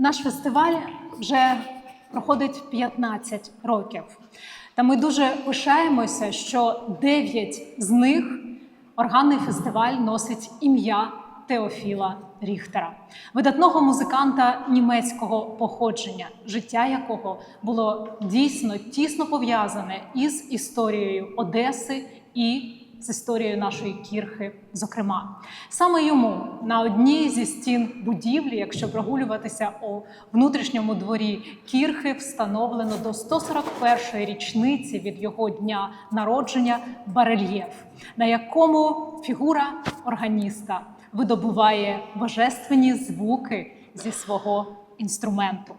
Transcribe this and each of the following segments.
Наш фестиваль вже проходить 15 років. Та ми дуже пишаємося, що 9 з них органний фестиваль носить ім'я Теофіла Ріхтера, видатного музиканта німецького походження, життя якого було дійсно тісно пов'язане із історією Одеси і з історією нашої кірхи, зокрема, саме йому на одній зі стін будівлі, якщо прогулюватися у внутрішньому дворі кірхи, встановлено до 141-ї річниці від його дня народження барельєф, на якому фігура органіста видобуває божественні звуки зі свого інструменту.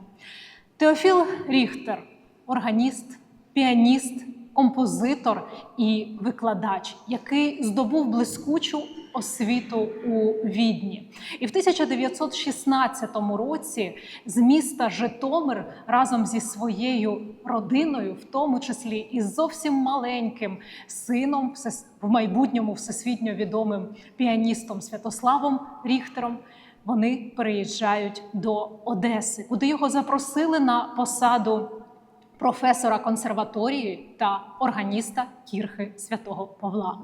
Теофіл Ріхтер, органіст, піаніст, композитор і викладач, який здобув блискучу освіту у Відні. І в 1916 році з міста Житомир разом зі своєю родиною, в тому числі із зовсім маленьким сином, в майбутньому всесвітньо відомим піаністом Святославом Ріхтером, вони переїжджають до Одеси, куди його запросили на посаду професора консерваторії та органіста кірхи святого Павла.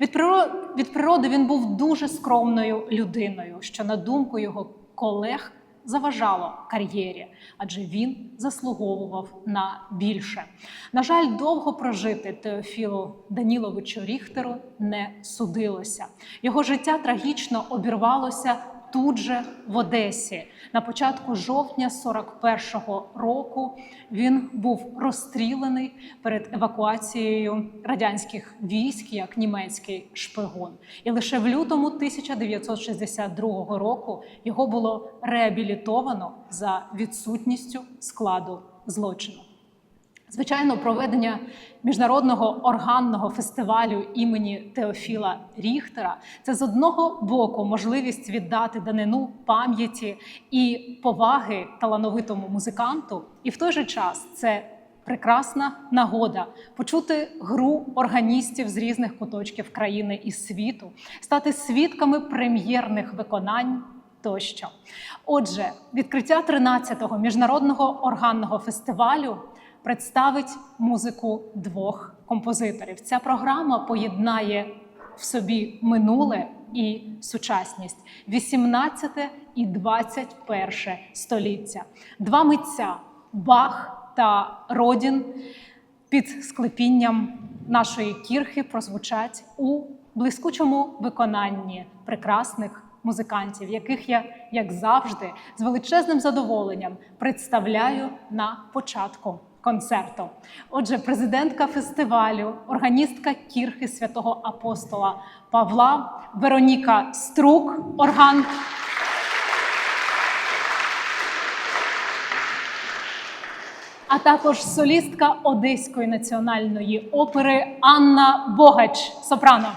Від природи, від природи він був дуже скромною людиною, що на думку його колег заважало кар'єрі, адже він заслуговував на більше. На жаль, довго прожити Теофілу Даніловичу Ріхтеру не судилося. Його життя трагічно обірвалося тут же в Одесі. На початку жовтня 41-го року він був розстріляний перед евакуацією радянських військ як німецький шпигун. І лише в лютому 1962 року його було реабілітовано за відсутністю складу злочину. Звичайно, проведення міжнародного органного фестивалю імені Теофіла Ріхтера це з одного боку можливість віддати данину пам'яті і поваги талановитому музиканту, і в той же час це прекрасна нагода почути гру органістів з різних куточків країни і світу, стати свідками прем'єрних виконань тощо. Отже, відкриття 13-го міжнародного органного фестивалю представить музику двох композиторів. Ця програма поєднає в собі минуле і сучасність, 18 і 21 століття. Два митця Бах та Родін під склепінням нашої кірхи прозвучать у блискучому виконанні прекрасних музикантів, яких я, як завжди, з величезним задоволенням представляю на початку концерту. Отже, президентка фестивалю, органістка кірхи святого апостола Павла Вероніка Струк, орган. А також солістка Одеської національної опери Анна Богач, сопрано.